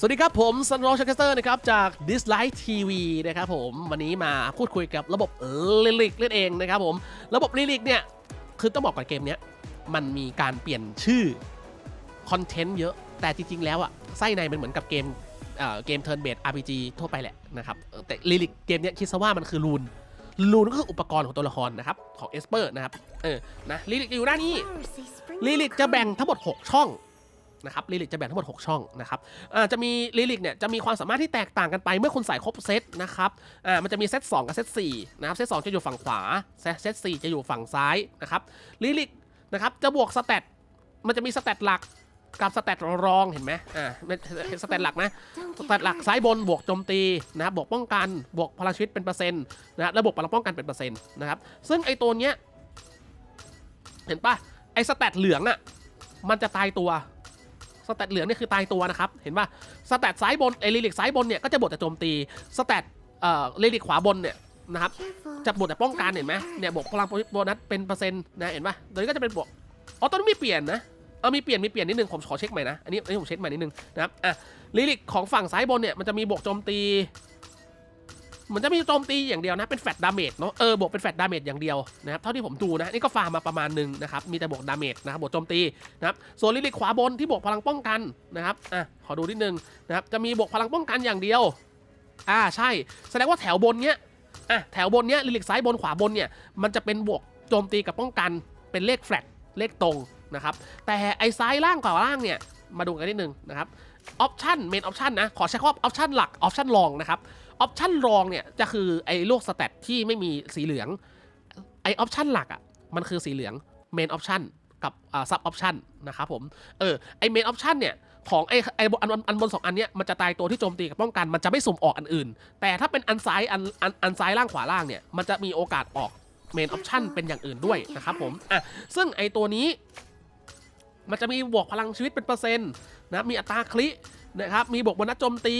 สวัสดีครับ ผมซันโรชแคสเตอร์นะครับ จาก Dislike TV นะครับผมวันนี้มาพูดคุยกับระบบลิลิกเล่นเองนะครับผมระบบลิลิกเนี่ย คือต้องบอกก่อนเกมเนี้ย มันมีการเปลี่ยนชื่อ คอนเทนต์เยอะ แต่จริง ๆ แล้วอะไส้ในมันเหมือนกับเกมเอ่อเกม Turn Based RPG ทั่วไปแหละนะครับ แต่ลิลิกเกมเนี้ยคิดซะว่ามันคือรูนรูนก็คืออุปกรณ์ของตัวละครนะครับของเอสเปอร์นะครับเออนะลิลิกอยู่ด้านนี้ลิลิกจะแบ่งทั้งหมด 6 ช่อง นะครับลิลิกจะแบ่งทั้งหมด 6 ช่องนะครับจะมีลิลิกเนี่ยจะมีความสามารถที่แตกต่างกันไปเมื่อคุณใส่ครบเซตนะครับมันจะมีเซต2กับเซต4นะครับเซต2จะอยู่ฝั่งขวาเซตเซต4จะอยู่ฝั่งซ้ายนะครับลิลิกนะครับจะบวกสเตตมันจะมีสเตตหลักกับสเตตรองเห็นไหมอ่าสเตตหลักนะสแตทหลักซ้ายบนบวกโจมตีนะครับบวกป้องกันบวกพลังชีวิตเป็นเปอร์เซ็นต์นะครับและบวกพลังป้องกันเป็นเปอร์เซ็นต์นะครับซึ่งไอตัวเนี้ยเห็นปะไอสแตทเหลืองอะ่ะมันจะตายตัว สแตทเหลืองเนี่ยคือตายตัวนะครับ เห็นปะสแตทซ้ายบนเอลิลิกซ้ายบนเนี่ยก็จะบทแต่โจมตีสแตทเอ่อลิลิกขวาบนเนี่ยนะครับจะบทแต่ป้องกันเห็นไหมเนี่ยบวกพลังโบนัสเป็นเปอร์เซ็นต์นะเห็นป่ะตัวนี้ก็จะเป็นบวกอ๋อตอนนี้มีเปลี่ยนนะเออมีเปลี่ยนมีเปลี่ยนนิดนึงผมขอเช็คใหม่นะอันนี้อันนี้ผมเช็คใหม่นิดนึงนะครับอะลิลิกของฝั่งซ้ายบนเนี่ยมันจะมีบวกโจมตี หมันจะมีโจมตีอย่างเดียวนะ เป็นแฟตดาเมจเนาะ เออบวกเป็นแฟตดาเมจอย่างเดียวนะครับ เท่าที่ผมดูนะ นี่ก็ฟาร์มมาประมาณหนึ่งนะครับ มีแต่บวกดาเมจนะครับ บวกโจมตีนะครับ ส่วนลิลิขวาบนที่บวกพลังป้องกันนะครับ อะ ขอดูนิดนึงนะครับ จะมีบวกพลังป้องกันอย่างเดียว อ่า ใช่ แสดงว่าแถวบนเนี้ย อะ แถวบนเนี้ยลิลิกซ้ายบนขวาบนเนี่ย มันจะเป็นบวกโจมตีกับป้องกัน เป็นเลขแฟลตเลขตรงนะครับ แต่ไอ้ซ้ายล่างกับล่างเนี่ย มาดูกันนิดนึงนะครับ ออปชันเมนออปชันนะ ขอใช้คำว่าออปชันหลักออปชันรองนะครับออปชันรองเนี่ยจะคือไอ้โลกสเตตที่ไม่มีสีเหลืองไอ้ออปชันหลักอะมันคือสีเหลืองเมนออปชันกับอ่าซับออปชันนะครับผมเออไอเมนออปชันเนี่ยของไอไออันอันอันบนสองอันเนี้ยมันจะตายตัวที่โจมตีกับป้องกันมันจะไม่สุ่มออกอันอื่น แต่ถ้าเป็นอันซ้ายอันอันอันซ้ายล่างขวาล่างเนี่ยมันจะมีโอกาสออกเมนออปชันเป็นอย่างอื่นด้วยนะครับผมอะซึ่งไอตัวนี้มันจะมีบวกพลังชีวิตเป็นเปอร์เซ็นต์ นะมีอัตราคลินะครับมีบวกบนัสโจมตี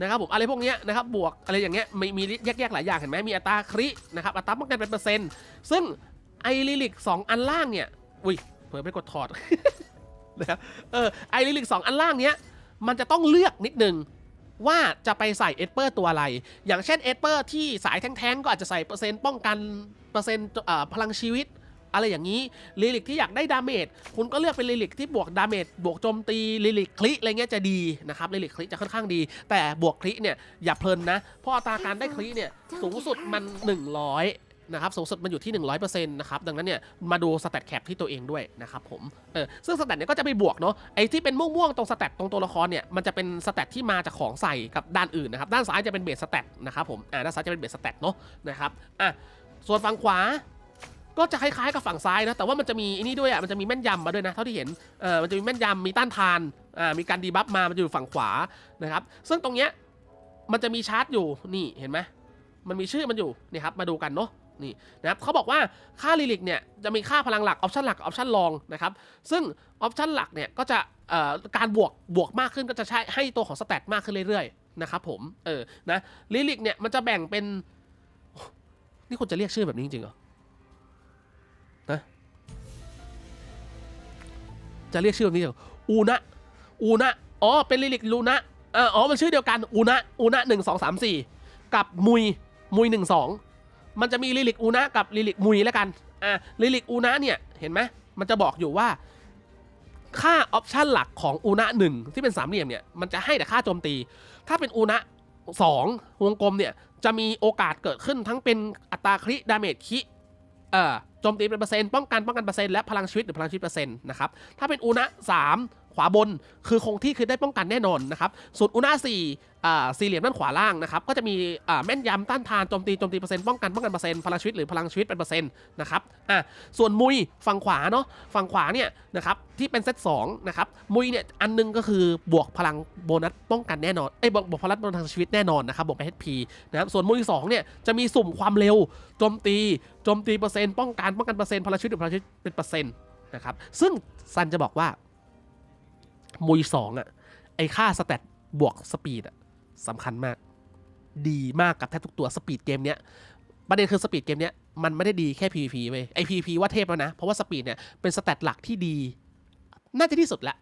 นะครับผมอะไรพวกนี้นะครับบวกอะไรอย่างเงี้ยมีมีแยกๆหลายอย่างเห็นไหมมีอัตราคลินะครับอัตราป้องกันเป็นเปอร์เซ็นต์ซึ่งไอริลิกสองอันล่างเนี่ยอุ้ยเผื่อไปกดถอดนะครับเออไอริลิกสองอันล่างเนี้ยมันจะต้องเลือกนิดนึงว่าจะไปใส่เอสเปอร์ตัวอะไร อย่างเช่นเอสเปอร์ที่สายแท้งๆก็อาจจะใส่เปอร์เซ็นต์ป้องกันเปอร์เซ็นต์พลังชีวิต อะไรอย่างนี้ลิลิกที่อยากได้ดาเมจคุณก็เลือกเป็นลิลิกที่บวกดาเมจบวกโจมตีลิลิกคลิอะไรเงี้ยจะดีนะครับลิลิกคลิจะค่อนข้างดี แต่บวกคลิเนี่ยอย่าเพลินนะเพราะอัตราการได้คลิเนี่ยสูงสุดมัน 100นะครับสูงสุดมันอยู่ที่ 100%นะครับดังนั้นเนี่ยมาดูสแตทแคปที่ตัวเองด้วยนะครับผมเออซึ่งสแตทเนี่ยก็จะไปบวกเนาะไอ้ที่เป็นม่วงๆตรงสแตทตรงตัวละครเนี่ยมันจะเป็นสแตทที่มาจากของใส่กับด้านอื่นนะครับด้านซ้ายจะเป็นเบสสแตทนะครับผมอ่าด้านซ้ายจะเป็นเบสสแตทเนาะนะครับอะส่วนฝั่งขวา ก็จะคล้ายๆกับฝั่งซ้ายนะ แต่ว่ามันจะมีอันนี้ด้วยอะ มันจะมีแม่นยำมาด้วยนะ เท่าที่เห็น เออมันจะมีแม่นยำ มีต้านทาน อ่า มีการดีบัฟมา มันจะอยู่ฝั่งขวา นะครับ ซึ่งตรงเนี้ย มันจะมีชาร์จอยู่ นี่เห็นไหมมันมีชื่อมันอยู่ นี่ครับ มาดูกันเนาะ นี่นะครับเขาบอกว่าค่าลิลิกเนี่ย จะมีค่าพลังหลัก ออปชันหลัก ออปชันรองนะครับ ซึ่งออปชันหลักเนี่ย ก็จะเอ่อการบวก บวกมากขึ้นก็จะใช้ให้ตัวของสแตทมากขึ้นเรื่อยๆ นะครับผม เออ นะลิลิกเนี่ย มันจะแบ่งเป็น นี่คุณจะเรียกชื่อแบบนี้จริงๆเหรอ จะเรียกชื่อแบบนี้เหรออูนะอูนะอ๋อเป็นลิลิกลูนะเอออ๋อมันชื่อเดียวกันอูนะอูนะหนึ่งสองสามสี่กับมุยมุยหนึ่งสองมันจะมีลิลิกอูนะกับลิลิกมุยแล้วกันอะลิลิกอูนะเนี่ยเห็นไหมมันจะบอกอยู่ว่าค่าออปชันหลักของอูนะหนึ่งที่เป็นสามเหลี่ยมเนี่ยมันจะให้แต่ค่าโจมตี ถ้าเป็นอูนะสองวงกลมเนี่ยจะมีโอกาสเกิดขึ้นทั้งเป็นอัตราคริดาเมจคิเอ่อ จมตีเป็นเปอร์เซ็นต์ป้องกันป้องกันเปอร์เซ็นต์และพลังชีวิตหรือพลังชีวิตเปอร์เซ็นต์นะครับถ้าเป็นอุณะสาม ขวาบนคือคงที่คือได้ป้องกันแน่นอนนะครับส่วนอุณะสี่สี่เหลี่ยมด้านขวาล่างนะครับก็จะมีแม่นยำต้านทานโจมตีโจมตีเปอร์เซ็นต์ป้องกันป้องกันเปอร์เซ็นต์พลังชีวิตหรือพลังชีวิตเป็นเปอร์เซ็นต์นะครับอะส่วนมุยฝั่งขวาเนาะฝั่งขวาเนี่ยนะครับที่เป็นเซตสองนะครับมุยเนี่ยอันหนึงก็คือบวกพลังโบนัสป้องกันแน่นอนเอ้บวกบวกพลังโบนัสทางชีวิตแน่นอนนะครับบวกไป HP นะครับส่วนมุยสองเนี่ยจะมีสุ่มความเร็วโจมตีโจมตีเปอร์เซ็นต์ป้องกันป้องกันเปอร์เซ็นต์พลังชีวิตหรือพลังชีวิตเป็นเปอร์เซ็นต์นะครับซึ่งซันจะบอกว่า มุยสองอะ ไอค่าสเตตบวกสปีดอะสำคัญมาก ดีมากกับแทบทุกตัวสปีดเกมเนี้ยประเด็นคือสปีดเกมเนี้ยมันไม่ได้ดีแค่ PVP เว้ยไอ PVP ว่าเทพแล้วนะ เพราะว่าสปีดเนี่ยเป็นสเตตหลักที่ดี น่าจะที่สุดละ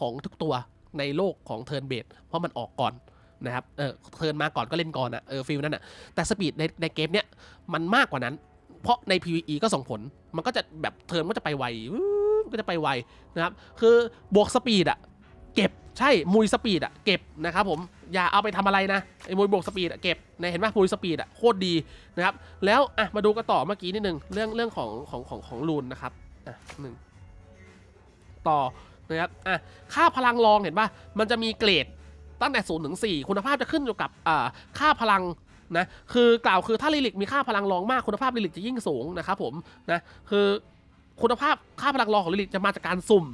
ของทุกตัวในโลกของเทิร์นเบสเพราะมันออกก่อนนะครับ เออเทิร์นมาก่อนก็เล่นก่อนอะเออฟิลนั้นอะแต่สปีดในในเกมเนี้ยมันมากกว่านั้น เพราะใน PVE ก็ส่งผล มันก็จะแบบเทิร์นก็จะไปไวก็จะไปไวนะครับ คือบวกสปีดอะ เก็บใช่มุยสปีดอะเก็บนะครับผมอย่าเอาไปทำอะไรนะไอ้มุยบวกสปีดอะเก็บนะเห็นไหมมุยสปีดอะโคตรดีนะครับแล้วอะมาดูกันต่อเมื่อกี้นิดนึงเรื่องเรื่องของของของของลูนนะครับอะหนึ่งต่อนะครับอะค่าพลังรองเห็นป่ะมันจะมีเกรดตั้งแต่0ถึง4คุณภาพจะขึ้นอยู่กับอ่าค่าพลังนะคือกล่าวคือถ้าลิลิกมีค่าพลังรองมากคุณภาพลิลิกจะยิ่งสูงนะครับผมนะคือคุณภาพค่าพลังรองของลิลิกจะมาจากการสุ่ม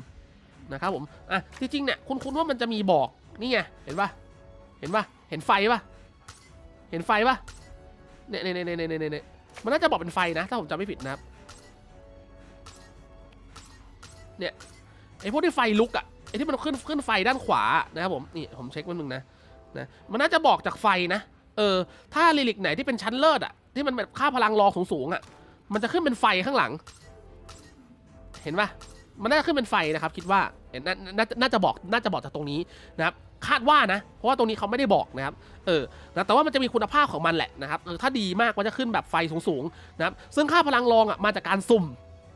นะครับผม อะ จริงๆเนี่ยคุณคุณว่ามันจะมีบอก นี่ไง เห็นปะเห็นปะเห็นไฟปะเห็นไฟปะเนี่ยเนี่ยเนี่ยเนี่ยเนี่ยเนี่ยมันน่าจะบอกเป็นไฟนะ ถ้าผมจำไม่ผิดนะครับ เนี่ย ไอพวกที่ไฟลุกอะไอที่มันขึ้นขึ้นไฟด้านขวานะครับผม นี่ผมเช็คมันมึงนะ นะ มันน่าจะบอกจากไฟนะ เออ ถ้าลิลิกไหนที่เป็นชั้นเลิศอะที่มันแบบค่าพลังรองสูงๆอะมันจะขึ้นเป็นไฟข้างหลัง เห็นปะ มันน่าจะขึ้นเป็นไฟนะครับ คิดว่าเห็นน่านาน่าจะบอกน่าจะบอกจากตรงนี้นะครับคาดว่านะเพราะว่าตรงนี้เขาไม่ได้บอกนะครับเออนะแต่ว่ามันจะมีคุณภาพของมันแหละนะครับเออถ้าดีมากมันจะขึ้นแบบไฟสูงๆนะครับซึ่งค่าพลังรองอะมาจากการสุ่ม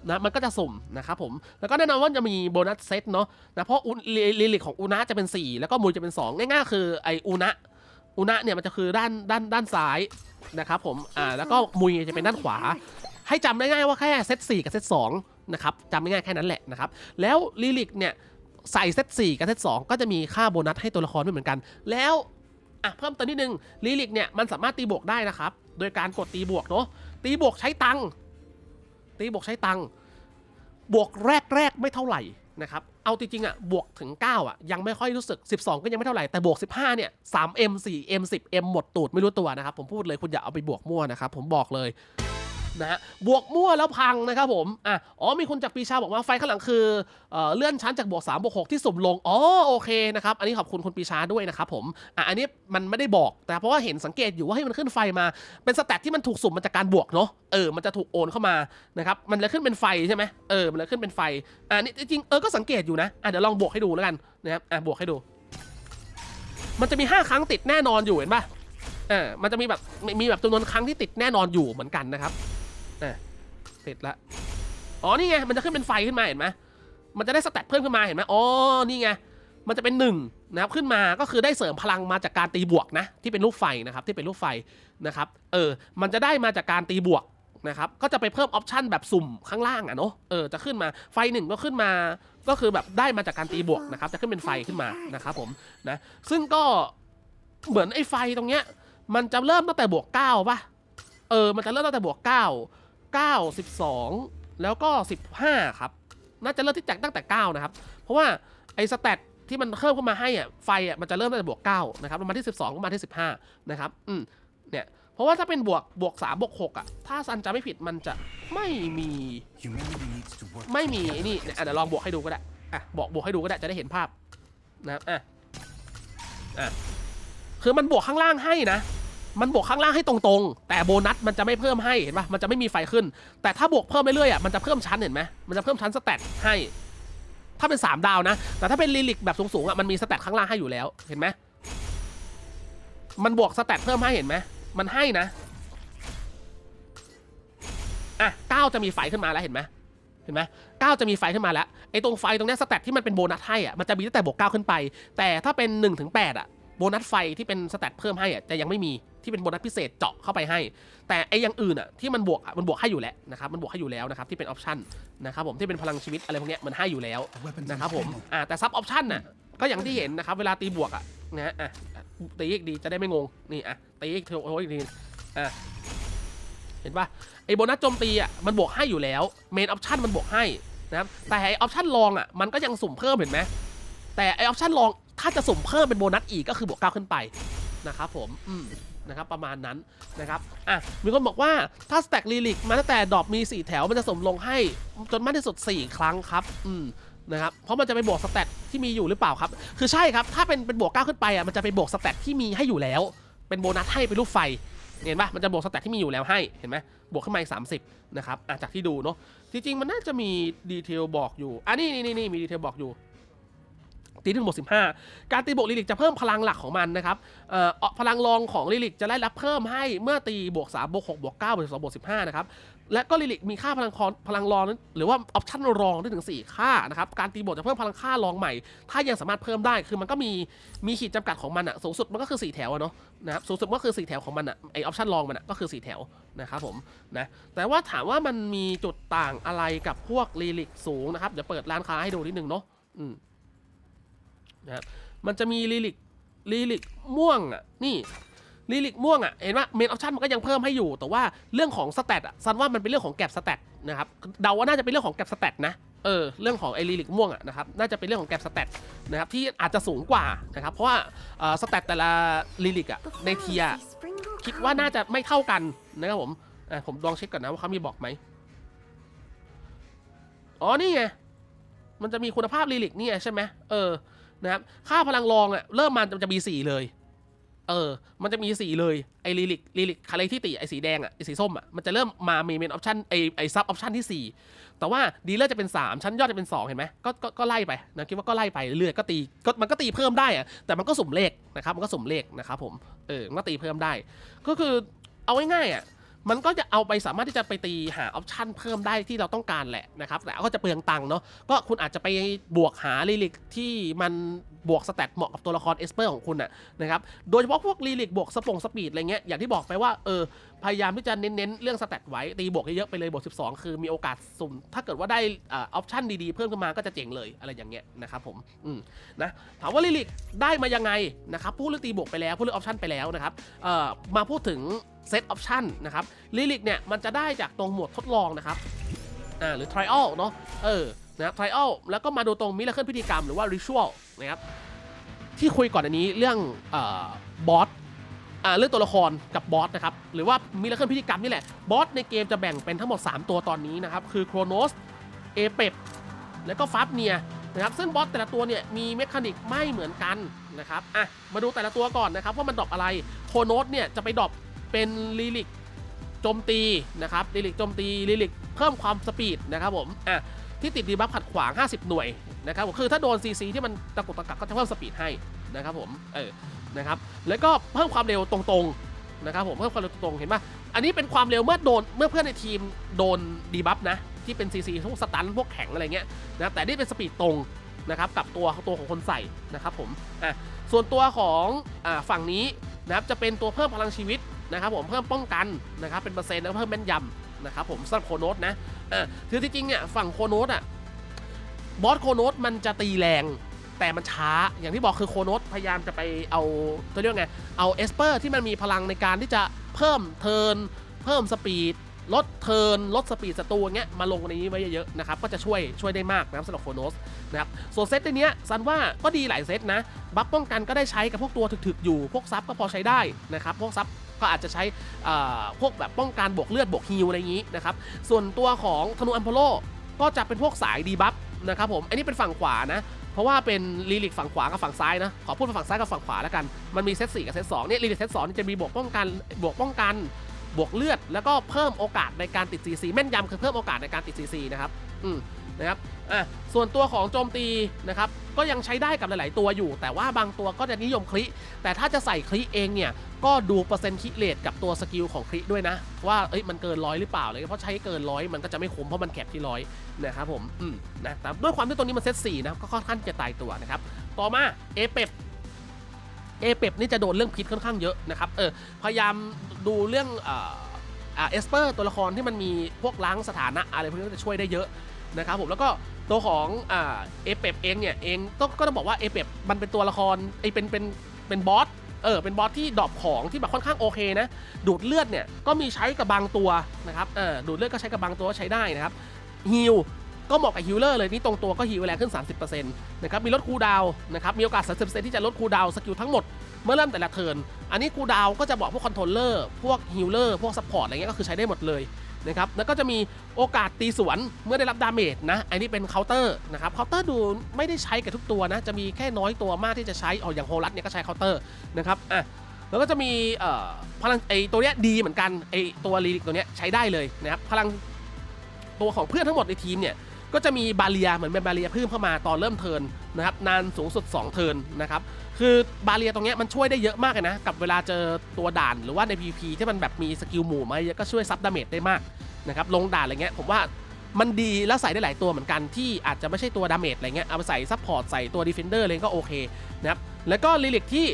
นะมันก็จะสุ่มนะครับผมแล้วก็แน่นอนว่าจะมีโบนัสเซตเนาะนะเพราะอุลิลิลิกของอุนะจะเป็น 4 แล้วก็มุยจะเป็น 2 ง่ายๆคือไออุนะอุนะเนี่ยมันจะคือด้านด้านด้านซ้ายนะครับผมอ่าแล้วก็มุยจะเป็นด้านขวา ให้จำได้ง่ายว่าแค่เซต4กับเซต2 นะครับจำง่ายๆแค่นั้นแหละนะครับ แล้วลิลิกเนี่ยใส่เซต4กับเซต2ก็จะมีค่าโบนัสให้ตัวละครไม่เหมือนกัน แล้วอะเพิ่มเติมนิดนึงลิลิกเนี่ยมันสามารถตีบวกได้นะครับ โดยการกดตีบวกเนาะตีบวกใช้ตังตีบวกใช้ตังบวกแรกแรกๆไม่เท่าไหร่นะครับเอาจริงๆอะบวกถึง 9 อะ ยังไม่ค่อยรู้สึก 12 ก็ยังไม่เท่าไหร่ แต่บวก 15 เนี่ย 3M 4M 10M หมดตูดไม่รู้ตัวนะครับ ผมพูดเลยคุณอย่าเอาไปบวกมั่วนะครับ ผมบอกเลย นะฮะบวกมั่วแล้วพังนะครับผมอะอ๋อมีคนจากปีชาบอกว่าไฟข้างหลังคือเอ่อเลื่อนชั้นจากบวก3บวก6ที่สุ่มลงอ๋อโอเคนะครับอันนี้ขอบคุณคุณปีชาด้วยนะครับผมอะอันนี้มันไม่ได้บอกแต่เพราะว่าเห็นสังเกตอยู่ว่าให้มันขึ้นไฟมาเป็นสแตทที่มันถูกสุ่มมาจากการบวกเนาะเออมันจะถูกโอนเข้ามานะครับมันเลยขึ้นเป็นไฟใช่ไหมเออมันเลยขึ้นเป็นไฟอะนี่จริงเออก็สังเกตอยู่นะอะเดี๋ยวลองบวกให้ดูแล้วกันนะครับอะบวกให้ดู มันจะมี 5 ครั้งติดแน่นอนอยู่เห็นปะเออมันจะมีแบบมีแบบจำนวนครั้งที่ติดแน่นอนอยู่เหมือนกันนะครับ ติดละอ๋อนี่ไงมันจะขึ้นเป็นไฟขึ้นมาเห็นไหมมันจะได้สแตทเพิ่มขึ้นมาเห็นไหมอ๋อนี่ไงมันจะเป็นหนึ่งนะครับขึ้นมาก็คือได้เสริมพลังมาจากการตีบวกนะที่เป็นลูกไฟนะครับที่เป็นลูกไฟนะครับเออมันจะได้มาจากการตีบวกนะครับก็จะไปเพิ่มออปชันแบบสุ่มข้างล่างอะเนาะเออจะขึ้นมาไฟหนึ่งก็ขึ้นมา ก็คือแบบได้มาจากการตีบวกนะครับจะขึ้นเป็นไฟขึ้นมานะครับผมนะซึ่งก็เหมือนไอ้ไฟตรงเนี้ยมันจะเริ่มตั้งแต่บวกเก้าป่ะเออมันจะเริ่มตั้งแต่บวกเก้า 9 12 แล้วก็ 15 ครับ น่าจะเริ่มที่จากตั้งแต่ 9 นะครับ เพราะว่าไอ้สแตทที่มันเพิ่มขึ้นมาให้อะไฟอะมันจะเริ่มตั้งแต่บวก 9 นะครับลงมาที่ 12ลงมาที่ 15 นะครับ อืม เนี่ย เพราะว่าถ้าเป็นบวกบวก 3 บวก 6 อะ ถ้าซันจะไม่ผิดมันจะไม่มี Humanity needs to work ไม่มีไอ้นี่เนี่ยอะเดี๋ยวลองบวกให้ดูก็ได้ อะบอกบวกให้ดูก็ได้จะได้เห็นภาพนะครับอะอะคือมันบวกข้างล่างให้นะ มันบวกข้างล่างให้ตรงๆ แต่โบนัสมันจะไม่เพิ่มให้เห็นปะมันจะไม่มีไฟขึ้น แต่ถ้าบวกเพิ่มเรื่อยๆอะมันจะเพิ่มชั้นเห็นไหมมันจะเพิ่มชั้นสแตทให้ ถ้าเป็น 3 ดาวนะ แต่ถ้าเป็นลิลิกแบบสูงๆอะมันมีสแตทข้างล่างให้อยู่แล้วเห็นไหมมันบวกสแตทเพิ่มให้เห็นไหมมันให้นะอะเก้าจะมีไฟขึ้นมาแล้วเห็นไหมเห็นไหมเก้าจะมีไฟขึ้นมาแล้วไอ้ตรงไฟตรงนี้สแตทที่มันเป็นโบนัสให้อะมันจะมีตั้งแต่บวกเก้าขึ้นไป แต่ถ้าเป็น1นถึงแอะโบนัสไฟที่เป็นสแตทเพิ่มให้อะจะยังไม่มี ที่เป็นโบนัสพิเศษเจาะเข้าไปให้ แต่ไอ้อย่างอื่นอะที่มันบวกอะมันบวกให้อยู่แล้วนะครับมันบวกให้อยู่แล้วนะครับที่เป็นออปชั่นนะครับผมที่เป็นพลังชีวิตอะไรพวกเนี้ยมันให้อยู่แล้ว weapons นะครับผม ammo. อ่าแต่ซับออปชั่นน่ะก็อย่างที่เห็นนะครับเวลาตีบวกอะนะฮะอะตีอีกดีจะได้ไม่งงนี่อะตีอีกโทอีกทีอะเห็นปะไอ้โบนัสโจมตีอะมันบวกให้อยู่แล้วเมนออปชั่นมันบวกให้นะครับแต่ไอ้ออปชั่นรองอะมันก็ยังสุ่มเพิ่มเห็นไหมแต่ไอออปชั่นรองถ้าจะสุ่มเพิ่มเป็นโบนัสอีกก็คือบวกเก้าขึ้นไปนะครับผมอืม นะครับประมาณนั้นนะครับอะมีคนบอกว่าถ้าสแต็กลีลิกมาตั้งแต่ดอปมี 4 แถวมันจะสมลงให้จนมากที่สุด 4 ครั้งครับอืมนะครับเพราะมันจะไปบวกสแตทที่มีอยู่หรือเปล่าครับ คือใช่ครับ ถ้าเป็นเป็นบวก9ขึ้นไปอะมันจะไปบวกสแตทที่มีให้อยู่แล้ว เป็นโบนัสให้เป็นรูปไฟเห็นปะมันจะบวกสแตทที่มีอยู่แล้วให้เห็นไหมบวกขึ้นมาอีก30นะครับอะจากที่ดูเนาะจริงๆมันน่าจะมีดีเทลบอกอยู่อะนี่นี่นี่มีดีเทลบอกอยู่ ตีที่หนึ่งบวกสิบห้าการตีบวกลิลิกจะเพิ่มพลังหลักของมันนะครับเอ่อพลังรองของลิลิกจะได้รับเพิ่มให้เมื่อตีบวก3บวก6บวก9บวก12บวก15นะครับและก็ลิลิกมีค่าพลังคอนพลังรองนั้นหรือว่าออปชั่นรองได้ถึง 4 ค่านะครับการตีบวกจะเพิ่มพลังค่ารองใหม่ ถ้ายังสามารถเพิ่มได้คือมันก็มีมีขีดจำกัดของมันอะสูงสุดมันก็คือ 4 แถวอะเนาะนะครับสูงสุดก็คือ 4 แถวของมันอะไอออปชั่นรองมันอะก็คือ 4 แถวนะครับผมนะแต่ว่าถามว่ามันมีจุดต่างอะไรกับพวกลิลิกสูงนะครับเดี๋ยวเปิดร้านค้าให้ดูนิดนึงเนาะอืม นะครับมันจะมีลิลิกลิลิกม่วงอะนี่ลิลิกม่วงอะเห็นว่าเมนออปชันมันก็ยังเพิ่มให้อยู่ แต่ว่าเรื่องของสแตทอะซันว่ามันเป็นเรื่องของแก็บสแตทนะครับเดาว่าน่าจะเป็นเรื่องของแก็บสแตทนะเออเรื่องของไอลิลิกม่วงอะนะครับน่าจะเป็นเรื่องของแก็บสแตทนะครับที่อาจจะสูงกว่านะครับเพราะว่าเอ่อสแตทแต่ละลิลิกอะในเทียร์คิดว่าน่าจะไม่เท่ากันนะครับผมอะผมลองเช็คก่อนนะว่าเขามีบอกไหมอ๋อนี่ไงมันจะมีคุณภาพลิลิกนี่ไงใช่ไหมเออ นะครับค่าพลังรองอะเริ่มมันจะมีสี่เลย เออ มันจะมีสีเลยไอ้ลิลิกลิลิกคาเลที่ติไอ้สีแดงอะไอ้สีส้มอะมันจะเริ่มมามีเมนออปชันไอ้ไอ้ซับออปชันที่4แต่ว่าดีเลอร์จะเป็น3ชั้นยอดจะเป็น2เห็นไหมก็ก็ก็ไล่ไปนะคิดว่าก็ไล่ไปเรื่อยก็ตีก็มันก็ตีเพิ่มได้อะแต่มันก็สุ่มเลขนะครับมันก็สุ่มเลขนะครับผมเออมันก็ตีเพิ่มได้ ก็คือเอาง่ายๆอะ มันก็จะเอาไปสามารถที่จะไปตีหาออปชันเพิ่มได้ที่เราต้องการแหละนะครับ แต่ก็จะเปลืองตังค์เนาะก็คุณอาจจะไปบวกหาลิลิกที่มันบวกสแตทเหมาะกับตัวละครเอสเปอร์ของคุณอะนะครับโดยเฉพาะพวกลิลิกบวกสปงสปีดอะไรเงี้ยอย่างที่บอกไปว่าเออ พยายามที่จะเน้นๆ เรื่องสแตทไว้ ตีบวกเยอะๆไปเลยบวก 12 คือมีโอกาสสุ่ม ถ้าเกิดว่าได้ออปชันดีๆ เพิ่มขึ้นมาก็จะเจ๋งเลยอะไรอย่างเงี้ยนะครับผมอืมนะถามว่าลิลิกได้มายังไงนะครับพูดเรื่องตีบวกไปแล้วพูดเรื่องออปชันไปแล้วนะครับเอ่อมาพูดถึงเซตออปชันนะครับลิลิกเนี่ยมันจะได้จากตรงหมวดทดลองนะครับอ่าหรือ trial เนาะเออนะครับ trial แล้วก็มาดูตรงมิราเคิลพิธีกรรมหรือว่า ritual นะครับที่คุยก่อนอันนี้เรื่องออบอส เรื่องตัวละครกับบอสนะครับ หรือว่ามิราเคิลพิธีกรรมนี่แหละ บอสในเกมจะแบ่งเป็นทั้งหมด 3 ตัวตอนนี้นะครับ คือโครโนสเอเปปแล้วก็ฟับเนียนะครับ ซึ่งบอสแต่ละตัวเนี่ยมีเมคานิกไม่เหมือนกันนะครับ อะ มาดูแต่ละตัวก่อนนะครับว่ามันดรอปอะไร โครโนสเนี่ยจะไปดรอปเป็นลิลิกโจมตีนะครับลิลิกโจมตีลิลิกเพิ่มความสปีดนะครับผม อะที่ติดดีบัฟขัดขวาง 50 หน่วยนะครับผมคือถ้าโดน CC ที่มันตะกุกตะกักก็จะเพิ่มสปีดให้นะครับผม เออ นะครับแล้วก็เพิ่มความเร็วตรงๆนะครับผมเพิ่มความเร็วตรงๆเห็นปะอันนี้เป็นความเร็วเมื่อโดนเมื่อเพื่อนในทีมโดนดีบัฟนะที่เป็น CC พวกสตันพวกแข็งอะไรเงี้ยนะแต่นี่เป็นสปีดตรงนะครับกับตัวตัวของคนใส่นะครับผมอะส่วนตัวของอ่าฝั่งนี้นะครับจะเป็นตัวเพิ่มพลังชีวิตนะครับผมเพิ่มป้องกันนะครับเป็นเปอร์เซ็นต์แล้วเพิ่มแม่นยำนะครับผมสำหรับโคโนสนะอ่าคือที่จริงเนี่ยฝั่งโคโนสอะบอสโคโนสมันจะตีแรง แต่มันช้า อย่างที่บอกคือโคโนสพยายามจะไปเอาตัวเรียกไง เอาเอสเปอร์ที่มันมีพลังในการที่จะเพิ่มเทิร์นเพิ่มสปีดลดเทิร์นลดสปีดศัตรูอย่างเงี้ยมาลงในนี้ไว้เยอะๆนะครับก็จะช่วยช่วยได้มากนะครับสำหรับโคโนสนะครับส่วนเซตในเนี้ยซันว่าก็ดีหลายเซตนะ บัฟป้องกันก็ได้ใช้กับพวกตัวถึกๆอยู่ พวกซับก็พอใช้ได้นะครับพวกซับก็อาจจะใช้พวกแบบป้องกันบวกเลือดบวกฮิวอะไรอย่างนี้นะครับส่วนตัวของธนูอัมพโลก็จะเป็นพวกสายดีบัฟนะครับผมอันนี้เป็นฝั่งขวานะ เพราะว่าเป็นลีลิกฝั่งขวากับฝั่งซ้ายนะ ขอพูดฝั่งซ้ายกับฝั่งขวาแล้วกัน มันมีเซตสี่กับเซตสองเนี่ยลีลิกเซตสองจะมีบวกป้องกัน บวกป้องกัน บวกเลือด แล้วก็เพิ่มโอกาสในการติดซีซีแม่นยำคือเพิ่มโอกาสในการติดซีซีนะครับ อืม นะครับอะส่วนตัวของโจมตีนะครับก็ยังใช้ได้กับหลาย ๆ ตัวอยู่ แต่ว่าบางตัวก็จะนิยมคลิแต่ถ้าจะใส่คลิเองเนี่ยก็ดูเปอร์เซ็นต์คิเลตกับตัวสกิลของคลิด้วยนะ ว่าเอ้ยมันเกินร้อยหรือเปล่าเลยเพราะใช้เกินร้อยมันก็จะไม่คุ้มเพราะมันแคปที่ร้อยนะครับผมอืมนะแต่ด้วยความที่ตัวนี้มันเซตสี่นะก็ค่อนข้างจะตายตัวนะครับต่อมาเอเปปเอเปปนี่จะโดนเรื่องพิษค่อนข้างเยอะนะครับเออพยายามดูเรื่องเอ่อเอสเปอร์ตัวละครที่มันมีพวกล้างสถานะอะไรพวกนี้จะช่วยได้เยอะ นะครับผมแล้วก็ตัวของอ่าเอเปปเองเนี่ยเองต้องก็ต้องบอกว่าเอเปปมันเป็นตัวละครไอเป็นเป็นเป็นบอสเออเป็นบอสที่ดรอปของที่แบบค่อนข้างโอเคนะ ดูดเลือดเนี่ยก็มีใช้กับบางตัวนะครับเออดูดเลือดก็ใช้กับบางตัวก็ใช้ได้นะครับฮิลก็เหมาะกับฮิลเลอร์เลยนี่ตรงตัวก็ฮิลแรงขึ้น 30%นะครับมีลดคูลดาวนะครับมีโอกาส 30%ที่จะลดคูลดาวสกิลทั้งหมดเมื่อเริ่มแต่ละเทิร์นอันนี้คูลดาวก็จะบอกพวกคอนโทรลเลอร์พวกฮิลเลอร์พวกซัพพอร์ตอะไรเงี้ยก็คือใช้ได้หมดเลย นะครับแล้วก็จะมีโอกาสตีสวนเมื่อได้รับดาเมจนะอันนี้เป็นเคาน์เตอร์นะครับเคาน์เตอร์ดูไม่ได้ใช้กับทุกตัวนะจะมีแค่น้อยตัวมากที่จะใช้เอาอย่างโฮลัสเนี่ยก็ใช้เคาน์เตอร์นะครับอะแล้วก็จะมีพลังไอตัวเนี้ยดีเหมือนกันไอตัวลีลิกตัวเนี้ยใช้ได้เลยนะครับพลังตัวของเพื่อนทั้งหมดในทีมเนี่ยก็จะมีบาเรียเหมือนเป็นบาเรียเพิ่มเข้ามาตอนเริ่มเทิร์นนะครับนานสูงสุด 2 เทิร์นนะครับ คือบาเรียตรงเนี้ยมันช่วยได้เยอะมากเลยนะ กับเวลาเจอตัวด่านหรือว่าใน PVP ที่มันแบบมีสกิลหมู่มาเยอะก็ช่วยซับดาเมจได้มากนะครับลงด่านอะไรเงี้ยผมว่ามันดีแล้วใส่ได้หลายตัวเหมือนกันที่อาจจะไม่ใช่ตัวดาเมจอะไรเงี้ยเอาไปใส่ซัพพอร์ตใส่ตัวดีเฟนเดอร์อะไรก็โอเคนะครับแล้วก็ลิลิกที่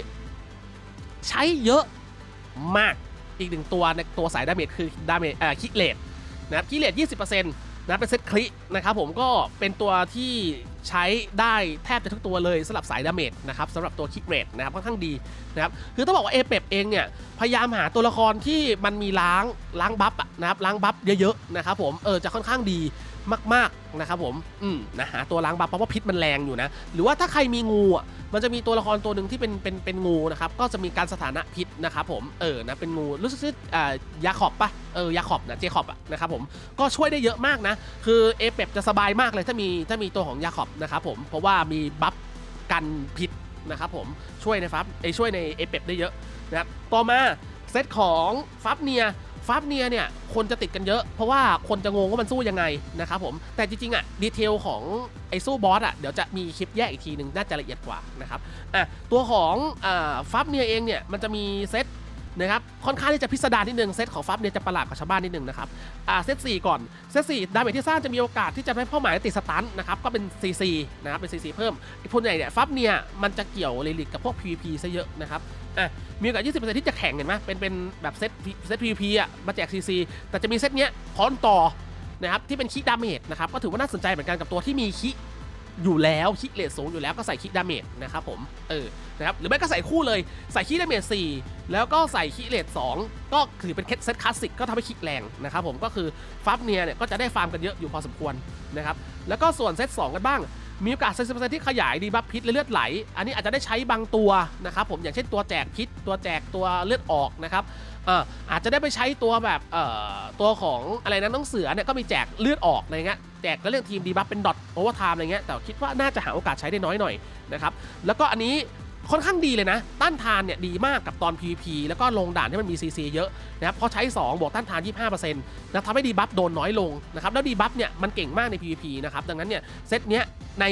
ใช้เยอะมากอีกหนึ่งตัวในตัวสายดาเมจคือดาเมจเอ่อคิเลตนะครับคิเลต20%น นะเป็นเซตคลินะครับผมก็เป็นตัวที่ใช้ได้แทบจะทุกตัวเลยสำหรับสายดาเมจนะครับสำหรับตัวคิกเรทนะครับค่อนข้างดีนะครับคือต้องบอกว่าเอเปเองเนี่ยพยายามหาตัวละครที่มันมีล้างล้างบัฟนะครับล้างบัฟเยอะๆนะครับผมเออจะค่อนข้างดี มากๆนะครับผมอืมนะหาตัวล้างบัฟเพราะว่าพิษมันแรงอยู่นะ หรือว่าถ้าใครมีงูอะมันจะมีตัวละครตัวหนึ่งที่เป็นเป็นเป็นงูนะครับก็จะมีการสถานะพิษนะครับผมเออนะเป็นงูรู้สึกชื่ออ่ายาขอบปะเออยาขอบนะเจคอบอะนะครับผมก็ช่วยได้เยอะมากนะ คือเอเปจะสบายมากเลยถ้ามีถ้ามีตัวของยาขอบนะครับผมเพราะว่ามีบัฟกันพิษนะครับผมช่วยในฟับไอยช่วยในเอเปได้เยอะนะครับต่อมาเซตของฟับเนีย ฟับเนียเนี่ยคนจะติดกันเยอะ เพราะว่าคนจะงงว่ามันสู้ยังไงนะครับผม แต่จริงๆอะดีเทลของไอ้สู้บอสอะเดี๋ยวจะมีคลิปแยกอีกทีหนึ่งน่าจะละเอียดกว่านะครับอะตัวของอ่าฟับเนียเองเนี่ยมันจะมีเซตนะครับค่อนข้างที่จะพิสดารนิดนึงเซตของฟับเนี่ยจะประหลาดกว่าชาวบ้านนิดนึงนะครับอ่าเซต4ก่อนเซต4ดาเมจที่สร้างจะมีโอกาสที่จะให้เป้าหมายติดสตันนะครับก็เป็น CC นะครับเป็น CC เพิ่มอีกคนใหญ่เนี่ยฟับเนี่ยมันจะเกี่ยวเลลิกกับพวก PVP ซะเยอะนะครับ อะมีโอกาส 20%ที่จะแข่งเห็นไหมเป็นเป็นแบบเซตเซต PVP อะมาแจก CC แต่จะมีเซตเนี้ยพร้อมต่อนะครับที่เป็นคิดาเมจนะครับก็ถือว่าน่าสนใจเหมือนกันกับตัวที่มีคิอยู่แล้วคิเลทสูงอยู่แล้วก็ใส่คิดาเมจนะครับผมเออนะครับหรือไม่ก็ใส่คู่เลยใส่คิดาเมจ4แล้วก็ใส่คิเลท2ก็ถือเป็นเซตคลาสสิกก็ทำให้คิแรงนะครับผมก็คือฟับเนียเนี่ยก็จะได้ฟาร์มกันเยอะอยู่พอสมควรนะครับแล้วก็ส่วนเซต2กันบ้าง มีโอกาส40%ที่ขยายดีบัฟพิษและเลือดไหล อันนี้อาจจะได้ใช้บางตัวนะครับผมอย่างเช่นตัวแจกพิษ ตัวแจกตัวเลือดออกนะครับอาจจะได้ไปใช้ตัวแบบตัวของอะไรนะน้องเสือเนี่ยก็มีแจกเลือดออกอะไรเงี้ยแจกก็เรื่องทีมดีบัฟเป็นดอทโอเวอร์ไทม์อะไรเงี้ยแต่คิดว่าน่าจะหาโอกาสใช้ได้น้อยหน่อยนะครับแล้วก็อันนี้ ค่อนข้างดีเลยนะ ต้านทานเนี่ยดีมากกับตอน PVP แล้วก็ลงด่านที่มันมี CC เยอะนะครับพอใช้ 2 บวกต้านทาน 25%นะทำให้ดีบัฟโดนน้อยลงนะครับแล้วดีบัฟเนี่ยมันเก่งมากใน PVP นะครับดังนั้นเนี่ยเซตเนี้ยใน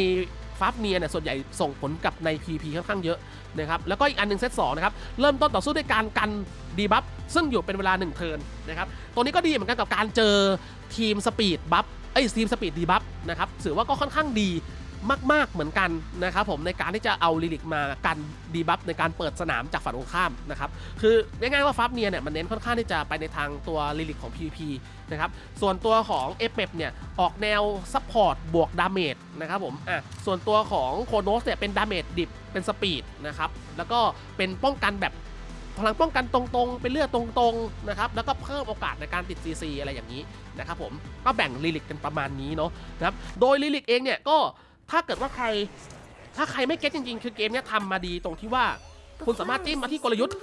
ฟับเนียเนี่ยส่วนใหญ่ส่งผลกับใน PVP ค่อนข้างเยอะนะครับแล้วก็อีกอันหนึ่งเซต2นะครับเริ่มต้นต่อสู้ด้วยการกันดีบัฟซึ่งอยู่เป็นเวลา 1 เทิร์นนะครับตัวนี้ก็ดีเหมือนกันกับการเจอทีมสปีดบัฟเอ้ทีมสปีดดีบัฟนะครับถือว่าก็ค่อนข้างดี มากๆเหมือนกันนะครับผมในการที่จะเอาลิลิกมากันดีบัฟในการเปิดสนามจากฝั่งตรงข้ามนะครับคือง่ายๆว่าฟับเนียเนี่ยมันเน้นค่อนข้างที่จะไปในทางตัวลิลิกของ PVP นะครับส่วนตัวของเอเปเนี่ยออกแนวซัพพอร์ตบวกดาเมจนะครับผมอะส่วนตัวของโคโนสเนี่ยเป็นดาเมจดิบเป็นสปีดนะครับแล้วก็เป็นป้องกันแบบพลังป้องกันตรงๆ เป็นเลือดตรงๆนะครับแล้วก็เพิ่มโอกาสในการติด CC อะไรอย่างนี้นะครับผมก็แบ่งลิลิกกันประมาณนี้เนาะนะครับโดยลิลิกเองเนี่ยก็ ถ้าเกิดว่าใคร ถ้าใครไม่เก็ตจริง ๆ คือเกมเนี้ยทำมาดีตรงที่ว่า คุณสามารถจิ้มมาที่กลยุทธ์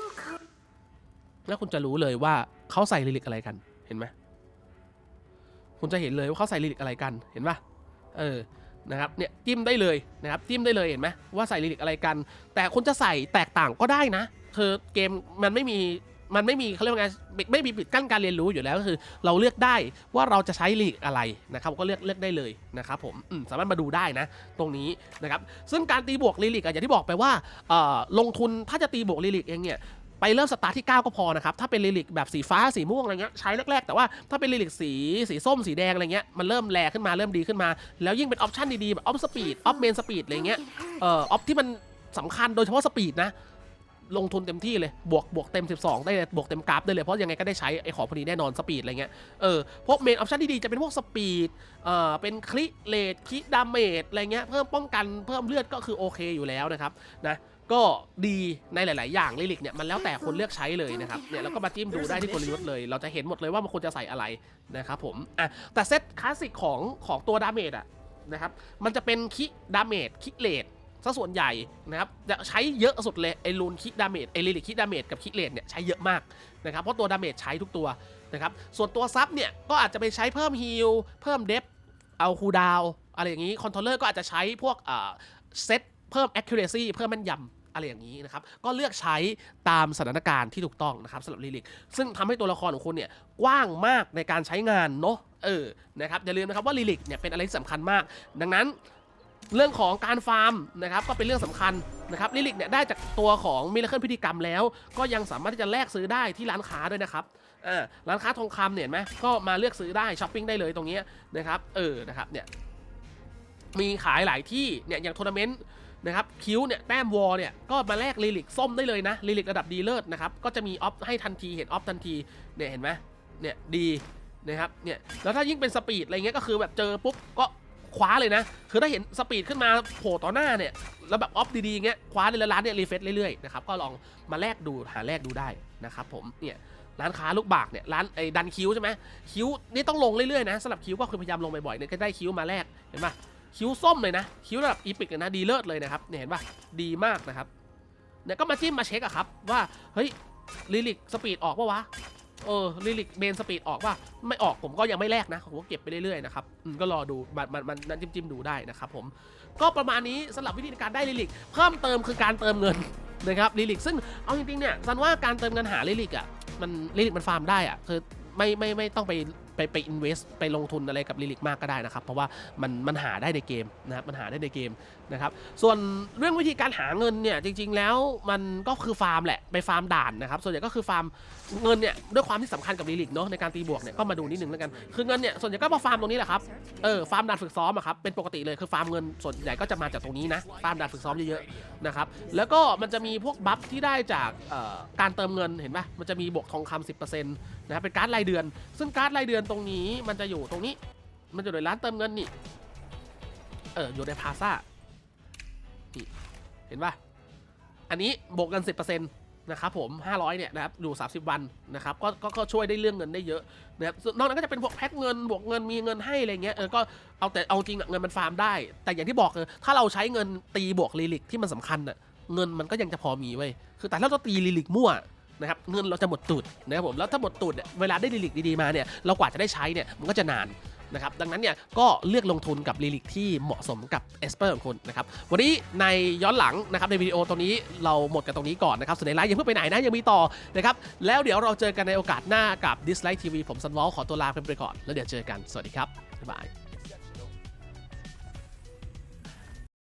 แล้วคุณจะรู้เลยว่าเขาใส่ลิลิกอะไรกัน เห็นไหมคุณจะเห็นเลยว่าเขาใส่ลิลิกอะไรกัน เห็นปะเออ นะครับ เนี่ยจิ้มได้เลยนะครับ จิ้มได้เลยเห็นไหมว่าใส่ลิลิกอะไรกัน แต่คุณจะใส่แตกต่างก็ได้นะคือเกมมันไม่มี มันไม่มีเขาเรียกว่าไงไม่มีปิดกั้นการเรียนรู้อยู่แล้วก็คือ เราเลือกได้ว่าเราจะใช้ลีกอะไรนะครับก็เลือกเลือกได้เลยนะครับผมสามารถมาดูได้นะ ตรงนี้นะครับซึ่งการตีบวกลีลิกอะอย่างที่บอกไปว่าลงทุนถ้าจะตีบวกลีลิกเองเนี่ยไปเริ่มสตาร์ทที่ 9 ก็พอนะครับ ถ้าเป็นลิลิกแบบสีฟ้าสีม่วงอะไรเงี้ยใช้แรกๆ แต่ว่าถ้าเป็นลิลิกสีสีส้มสีแดงอะไรเงี้ยมันเริ่มแรงขึ้นมาเริ่มดีขึ้นมา แล้วยิ่งเป็นออปชันดีๆ แบบออฟสปีดออฟเมนสปีดอะไรเงี้ยเอ่อออฟที่มันสำคัญโดยเฉพาะสปีดนะ ลงทุนเต็มที่เลย บวกบวกเต็ม 12 ได้เลยบวกเต็มกราฟได้เลย เพราะยังไงก็ได้ใช้ไอ้ของพวกนี้แน่นอนสปีดอะไรเงี้ยเออพวกเมนออปชันที่ดีจะเป็นพวกสปีดเอ่อเป็นคลิเลดคิดาเมจอะไรเงี้ยเพิ่มป้องกันเพิ่มเลือดก็คือโอเคอยู่แล้วนะครับนะก็ดีในหลาย ๆ อย่างลิลิกเนี่ยมันแล้วแต่คนเลือกใช้เลยนะครับเนี่ยแล้วก็มาจิ้มดูได้ที่กลยุทธ์เลย เราจะเห็นหมดเลยว่ามันควรจะใส่อะไรนะครับผมอะแต่เซตคลาสสิกของของตัวดาเมจอะนะครับมันจะเป็นคิดาเมจคิเลด ซะส่วนใหญ่นะครับจะใช้เยอะสุดเลยไอลูนคิดาเมจไอลิลิคิดาเมจกับคิเลนเนี่ยใช้เยอะมากนะครับเพราะตัวดาเมจใช้ทุกตัวนะครับส่วนตัวซับเนี่ยก็อาจจะไปใช้เพิ่มฮีลเพิ่มเดฟเอาคูดาวอะไรอย่างนี้คอนโทรลเลอร์ก็อาจจะใช้พวกเอ่อเซตเพิ่ม accuracy เพิ่มแม่นยำอะไรอย่างนี้นะครับ ก็เลือกใช้ตามสถานการณ์ที่ถูกต้องนะครับสำหรับลิลิก ซึ่งทำให้ตัวละครของคุณเนี่ยกว้างมากในการใช้งานเนาะ เออ นะครับ อย่าลืมนะครับว่าลิลิกเนี่ยเป็นอะไรที่สำคัญมาก ดังนั้น เรื่องของการฟาร์มนะครับก็เป็นเรื่องสำคัญนะครับลิลิกเนี่ยได้จากตัวของมิราเคิลพิธีกรรมแล้ว ก็ยังสามารถที่จะแลกซื้อได้ที่ร้านค้าด้วยนะครับอ่าร้านค้าทองคำเนี่ยเห็นไหมก็มาเลือกซื้อได้ช้อปปิ้งได้เลยตรงนี้นะครับเออนะครับเนี่ยมีขายหลายที่เนี่ยอย่างทัวร์นาเมนต์นะครับคิวเนี่ยแต้มวอลเนี่ยก็มาแลกลิลิกส้มได้เลยนะลิลิกระดับดีเลิศนะครับก็จะมีออฟให้ทันทีเห็นออฟทันทีเนี่ยเห็นไหมเนี่ยดีนะครับเนี่ยแล้วถ้ายิ่งเป็นสปีดอะไรเงี้ยก็คือแบบเจอปุ๊บก็ คว้าเลยนะ คือถ้าเห็นสปีดขึ้นมาโผล่ต่อหน้าเนี่ย แล้วแบบออฟดีๆอย่างเงี้ย คว้าเลยแล้วร้านเนี่ยรีเฟซเรื่อยๆ นะครับ ก็ลองมาแลกดูหาแลกดูได้นะครับผม เนี่ยร้านค้าลูกบากเนี่ยร้านไอ้ดันคิวใช่ไหมคิวนี่ต้องลงเรื่อยๆนะสำหรับคิวก็คือพยายามลงบ่อยๆเนี่ยก็ได้คิวมาแลกเห็นปะคิวส้มเลยนะ คิวระดับอีพิกเลยนะดีเลิศเลยนะครับเนี่ยเห็นปะดีมากนะครับเนี่ยก็มาจิ้มมาเช็คอะครับว่าเฮ้ยลิลิกสปีดออกปะวะ เออลิลิกเมนสปีดออกป่ะไม่ออกผมก็ยังไม่แลกนะผมก็เก็บไปเรื่อยๆนะครับอืมก็รอดูมันมันมันนั่นจิ้มๆดูได้นะครับผมก็ประมาณนี้สำหรับวิธีการได้ลิลิก เพิ่มเติมคือการเติมเงินนะครับลิลิกซึ่งเอาจริงๆเนี่ยซันว่าการเติมเงินหาลิลิกอะมันลิลิกมันฟาร์มได้อะคือไม่ไม่ไม่ต้องไป ไปไปอินเวสต์ไปลงทุนอะไรกับลิลิกมากก็ได้นะครับ เพราะว่ามันมันหาได้ในเกมนะครับมันหาได้ในเกมนะครับส่วนเรื่องวิธีการหาเงินเนี่ยจริง ๆ แล้วมันก็คือฟาร์มแหละไปฟาร์มด่านนะครับส่วนใหญ่ก็คือฟาร์มเงินเนี่ยด้วยความที่สำคัญกับลีลิกเนาะในการตีบวกเนี่ยก็มาดูนิดนึงแล้วกันคือเงินเนี่ยส่วนใหญ่ก็มาฟาร์มตรงนี้แหละครับเออฟาร์มด่านฝึกซ้อมอะครับเป็นปกติเลยคือฟาร์มเงินส่วนใหญ่ก็จะมาจากตรงนี้นะฟาร์มด่านฝึกซ้อมเยอะๆนะครับแล้วก็มันจะมีพวกบัฟที่ได้จากการเติมเงินเห็นปะมันจะมีบวกทองคำ10%น นะครับเป็นการ์ดรายเดือน ซึ่งการ์ดรายเดือนตรงนี้มันจะอยู่ตรงนี้ มันจะอยู่ในร้านเติมเงินนี่เอออยู่ในพาซ่านี่เห็นปะอันนี้บวกกัน10%นะครับผม500เนี่ยนะครับอยู่ 30 วันนะครับก็ก็ก็ช่วยได้เรื่องเงินได้เยอะนะครับส่วนอกนั้นก็จะเป็นพวกแพ็คเงินบวกเงินมีเงินให้อะไรเงี้ยเออก็เอาแต่เอาจริงอะเงินมันฟาร์มได้ แต่อย่างที่บอกคือถ้าเราใช้เงินตีบวกลิลิกที่มันสำคัญอะเงินมันก็ยังจะพอมีเว้คือแต่ถ้าเราตีลิลิกมั่ว นะครับเงินเราจะหมดตูดนะครับผมแล้วถ้าหมดตูดเนี่ยเวลาได้ลิลิกดีๆมาเนี่ยเรากว่าจะได้ใช้เนี่ยมันก็จะนานนะครับดังนั้นเนี่ยก็เลือกลงทุนกับลิลิกที่เหมาะสมกับเอสเปอร์ของคุณนะครับวันนี้ในย้อนหลังนะครับในวิดีโอตรงนี้เราหมดกันตรงนี้ก่อนนะครับส่วนในไลฟ์ยังเพิ่งไปไหนนะยังมีต่อนะครับแล้วเดี๋ยวเราเจอกันในโอกาสหน้ากับ Dislike TV ผมซันวอลขอตัวลาไปก่อน แล้วเดี๋ยวเจอกันสวัสดีครับบ๊ายบาย